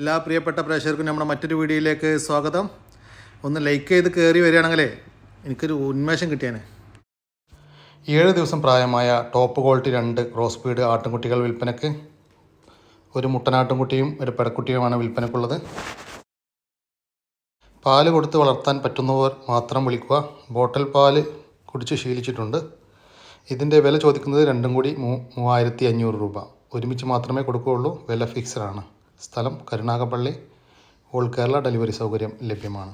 എല്ലാ പ്രിയപ്പെട്ട പ്രേക്ഷകർക്കും നമ്മുടെ മറ്റൊരു വീഡിയോയിലേക്ക് സ്വാഗതം. ഒന്ന് ലൈക്ക് ചെയ്ത് കയറി വരികയാണെങ്കിലേ എനിക്കൊരു ഉന്മേഷം കിട്ടിയാണ് ഏഴ് ദിവസം പ്രായമായ ടോപ്പ് ക്വാളിറ്റി രണ്ട് ക്രോസ് പീഡ് ആട്ടിൻകുട്ടികൾ വിൽപ്പനയ്ക്ക് ഒരു മുട്ടനാട്ടിൻകുട്ടിയും ഒരു പെടക്കുട്ടിയുമാണ് വിൽപ്പനയ്ക്കുള്ളത് പാൽ കൊടുത്ത് വളർത്താൻ പറ്റുന്നവർ മാത്രം വിളിക്കുക. ബോട്ടൽ പാൽ കുടിച്ച് ശീലിച്ചിട്ടുണ്ട്. ഇതിന്റെ വില ചോദിക്കുന്നത് രണ്ടും കൂടി മൂവായിരത്തി അഞ്ഞൂറ് രൂപ. ഒരുമിച്ച് മാത്രമേ കൊടുക്കുകയുള്ളൂ. വില ഫിക്സഡ് ആണ്. സ്ഥലം കരുനാഗപ്പള്ളി ഓൾ കേരള ഡെലിവറി സൗകര്യം ലഭ്യമാണ്.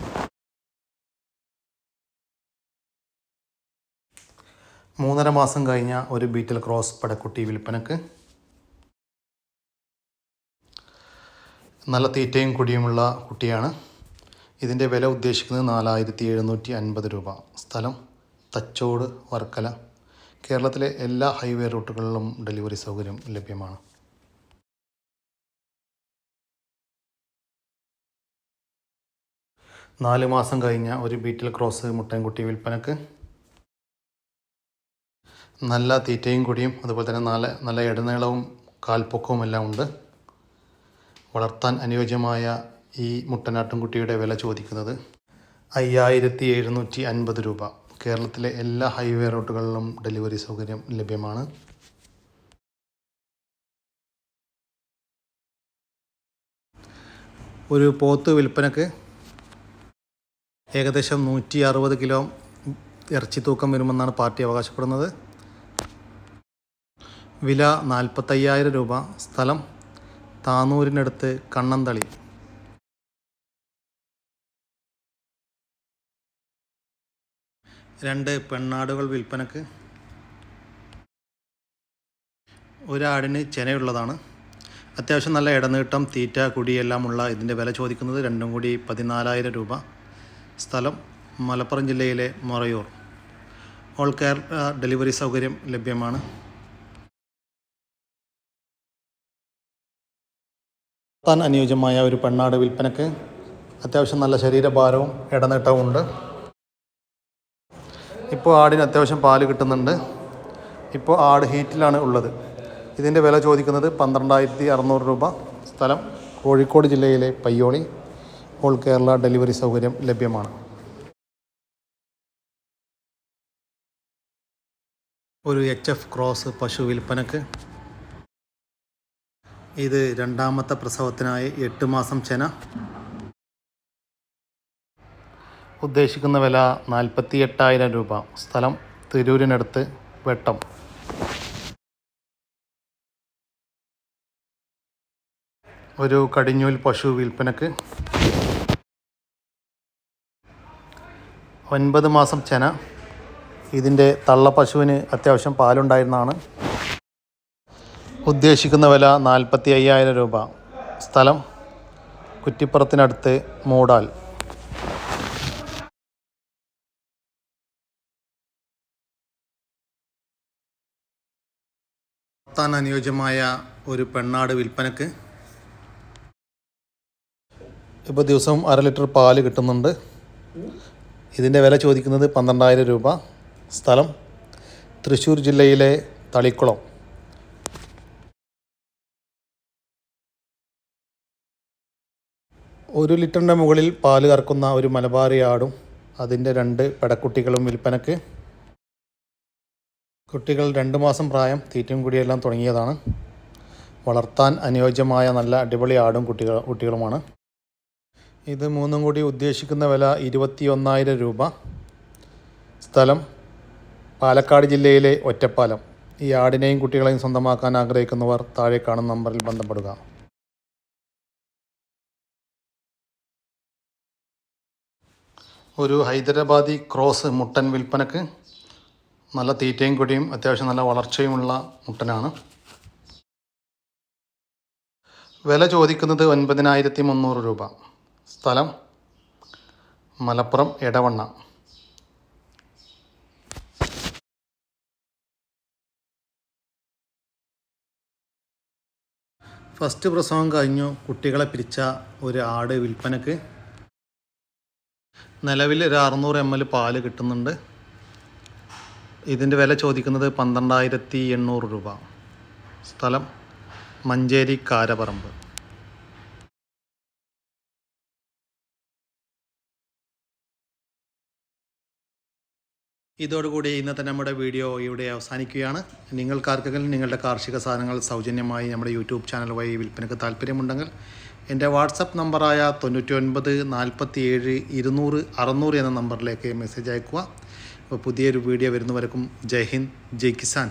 മൂന്നര മാസം കഴിഞ്ഞ ഒരു ബീറ്റൽ ക്രോസ് പടക്കുട്ടി വിൽപ്പനക്ക്. നല്ല തീറ്റയും കുടിയുമുള്ള കുട്ടിയാണ്. ഇതിന്റെ വില ഉദ്ദേശിക്കുന്നത് നാലായിരത്തി എഴുന്നൂറ്റി അൻപത് രൂപ. സ്ഥലം തച്ചോട് വർക്കല. കേരളത്തിലെ എല്ലാ ഹൈവേ റൂട്ടുകളിലും ഡെലിവറി സൗകര്യം ലഭ്യമാണ്. നാല് മാസം കഴിഞ്ഞ ഒരു ബീറ്റിൽ ക്രോസ് മുട്ടൻകുട്ടി വിൽപ്പനക്ക്. നല്ല തീറ്റയും കുടിയും അതുപോലെ തന്നെ നല്ല നല്ല ഇടനീളവും കാൽപ്പൊക്കവും എല്ലാം ഉണ്ട്. വളർത്താൻ അനുയോജ്യമായ ഈ മുട്ടനാട്ടുംകുട്ടിയുടെ വില ചോദിക്കുന്നത് അയ്യായിരത്തി എഴുന്നൂറ്റി അൻപത് രൂപ. കേരളത്തിലെ എല്ലാ ഹൈവേ റൂട്ടുകളിലും ഡെലിവറി സൗകര്യം ലഭ്യമാണ്. ഒരു പോത്ത് വിൽപ്പനക്ക് ഏകദേശം നൂറ്റി അറുപത് കിലോ ഇറച്ചി തൂക്കം വരുമെന്നാണ് പാർട്ടി അവകാശപ്പെടുന്നത്. വില നാൽപ്പത്തയ്യായിരം രൂപ. സ്ഥലം താനൂരിനടുത്ത് കണ്ണന്തളി. രണ്ട് പെണ്ണാടുകൾ വിൽപ്പനക്ക്. ഒരാടിന് ചെനയുള്ളതാണ്. അത്യാവശ്യം നല്ല ഇടനീട്ടം തീറ്റ കുടിയെല്ലാമുള്ള ഇതിന്റെ വില ചോദിക്കുന്നത് രണ്ടും കൂടി പതിനാലായിരം രൂപ. സ്ഥലം മലപ്പുറം ജില്ലയിലെ മൊറയൂർ. ഓൾ കെയർ ഡെലിവറി സൗകര്യം ലഭ്യമാണ്. താൻ അനുയോജ്യമായ ഒരു പെണ്ണാട് വിൽപ്പനക്ക് അത്യാവശ്യം നല്ല ശരീരഭാരവും ഇടനീട്ടവും ഉണ്ട്. ഇപ്പോൾ ആടിന് അത്യാവശ്യം പാൽ കിട്ടുന്നുണ്ട്. ഇപ്പോൾ ആട് ഹീറ്റിലാണ് ഉള്ളത്. ഇതിന്റെ വില ചോദിക്കുന്നത് പന്ത്രണ്ടായിരത്തി അറുന്നൂറ് രൂപ. സ്ഥലം കോഴിക്കോട് ജില്ലയിലെ പയ്യോളി. ഓൾ കേരള ഡെലിവറി സൗകര്യം ലഭ്യമാണ്. ഒരു എച്ച് എഫ് ക്രോസ് പശു വിൽപ്പനക്ക്. ഇത് രണ്ടാമത്തെ പ്രസവത്തിനായി എട്ട് മാസം ചെന. ഉദ്ദേശിക്കുന്ന വില നാൽപ്പത്തി എട്ടായിരം രൂപ. സ്ഥലം തിരൂരിനടുത്ത് വെട്ടം. ഒരു കടിഞ്ഞൂൽ പശു വിൽപ്പനക്ക്. ഒൻപത് മാസം ചെന. ഇതിന്റെ തള്ള പശുവിന് അത്യാവശ്യം പാലുണ്ടായിരുന്നതാണ്. ഉദ്ദേശിക്കുന്ന വില നാൽപ്പത്തി അയ്യായിരം രൂപ. സ്ഥലം കുറ്റിപ്പുറത്തിനടുത്ത് മൂടാൽ. വളർത്താൻ അനുയോജ്യമായ ഒരു പെണ്ണാട് വിൽപ്പനക്ക് ഇപ്പോൾ ദിവസം അര ലിറ്റർ പാൽ കിട്ടുന്നുണ്ട്. ഇതിന്റെ വില ചോദിക്കുന്നത് പന്ത്രണ്ടായിരം രൂപ. സ്ഥലം തൃശ്ശൂർ ജില്ലയിലെ തളിക്കുളം. ഒരു ലിറ്ററിന്റെ മുകളിൽ പാൽ കറക്കുന്ന ഒരു മലബാറി ആടും അതിന്റെ രണ്ട് പെടക്കുട്ടികളും വിൽപ്പനക്ക് കുട്ടികൾ രണ്ട് മാസം പ്രായം തീറ്റയും കുടിയെല്ലാം തുടങ്ങിയതാണ്. വളർത്താൻ അനുയോജ്യമായ നല്ല അടിപൊളി ആടും കുട്ടികൾ കുട്ടികളുമാണ്. ഇത് മൂന്നും കൂടി ഉദ്ദേശിക്കുന്ന വില ഇരുപത്തി ഒന്നായിരം രൂപ. സ്ഥലം പാലക്കാട് ജില്ലയിലെ ഒറ്റപ്പാലം. ഈ ആടിനെയും കുട്ടികളെയും സ്വന്തമാക്കാൻ ആഗ്രഹിക്കുന്നവർ താഴെ കാണുന്ന നമ്പറിൽ ബന്ധപ്പെടുക. ഒരു ഹൈദരാബാദി ക്രോസ് മുട്ടൻ വിൽപ്പനക്ക് നല്ല തീറ്റയും കുടിയും അത്യാവശ്യം നല്ല വളർച്ചയുമുള്ള മുട്ടനാണ്. വില ചോദിക്കുന്നത് ഒൻപതിനായിരത്തി മുന്നൂറ് രൂപ. സ്ഥലം മലപ്പുറം എടവണ്ണ. ഫസ്റ്റ് പ്രസവം കഴിഞ്ഞു. കുട്ടികളെ പിരിച്ച ഒരു ആട് വിൽപ്പനക്ക് നിലവിൽ ഒരു അറുന്നൂറ് എം എൽ പാൽ കിട്ടുന്നുണ്ട്. ഇതിന്റെ വില ചോദിക്കുന്നത് പന്ത്രണ്ടായിരത്തി എണ്ണൂറ് രൂപ. സ്ഥലം മഞ്ചേരി കാരപറമ്പ്. ഇതോടുകൂടി ഇന്നത്തെ നമ്മുടെ വീഡിയോ ഇവിടെ അവസാനിക്കുകയാണ്. നിങ്ങൾക്കാർക്കെങ്കിലും നിങ്ങളുടെ കാർഷിക സാധനങ്ങൾ സൗജന്യമായി നമ്മുടെ യൂട്യൂബ് ചാനൽ വഴി വിൽപ്പനയ്ക്ക് താല്പര്യമുണ്ടെങ്കിൽ എന്റെ വാട്സപ്പ് നമ്പറായ തൊണ്ണൂറ്റി ഒൻപത് നാൽപ്പത്തി ഏഴ് ഇരുന്നൂറ് അറുന്നൂറ് എന്ന നമ്പറിലേക്ക് മെസ്സേജ് അയക്കുക അപ്പോൾ പുതിയൊരു വീഡിയോ വരുന്നവരക്കും ജയ് ഹിന്ദ് ജയ് കിസാൻ.